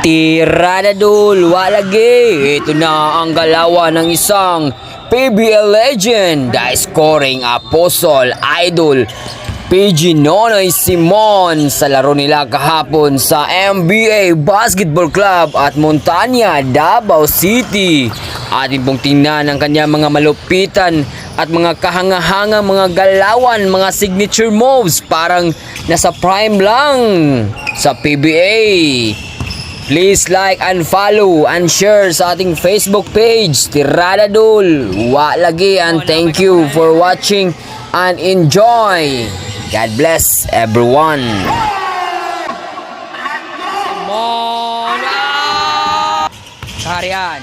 Tirada dul, walagi. Ito na ang galawan ng isang PBL legend, the scoring apostle, idol, PG Nonoy Simon sa laro nila kahapon sa NBA Basketball Club at Montana, Davao City. Atin pong tingnan ang kanyang mga malupitan at mga kahanga-hanga mga galawan, mga signature moves parang nasa prime lang sa PBA. Please like and follow and share sa ating Facebook page, Tirada Dul. Wa lagi and thank you for watching and enjoy. God bless everyone. Mona! Karian.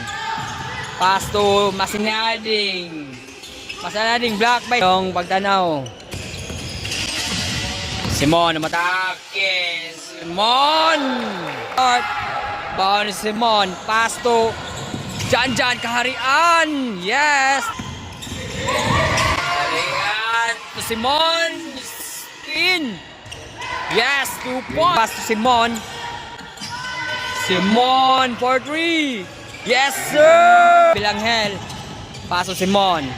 Pass to Masinading. Masinading black by yung pagtanaw. Simon matake. Simon! Start. Baon Simon. Pass to Jan Jan Kaharian. Yes! Kaharian to Simon. Spin. Yes, two points. Pass Simon. Simon for three. Yes, sir! Bilanghel. Pass to Simon.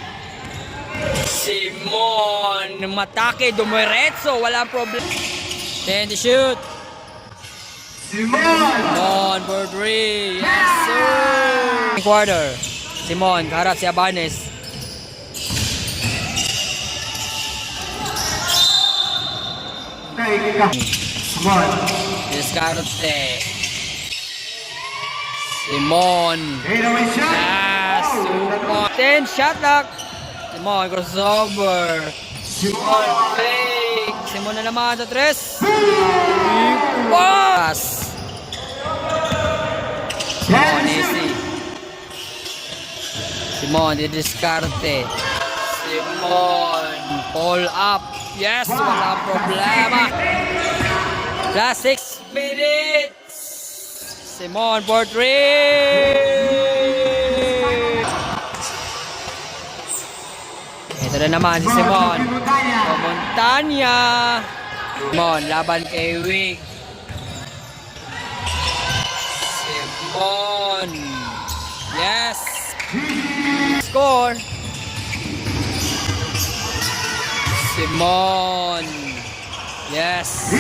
Simon! Matake, dumiretso. Walang problem. Then shoot. Simon for three. Yes, sir. Quarter. Simon, kaharap si Abanes. Discarte. Simon. Yes, oh, super. Ten shot lock. Simon, crossover. Simon, fake. Simon na naman sa tres. Pass. Simon, easy. Simon, didiskarte. Simon, pull up. Yes, wala problema. Last six minutes. Simon for three. Ito na naman si Simon. O Montanya. Simon, laban kay Wig. Simon. Yes. Score. Simon. Yes.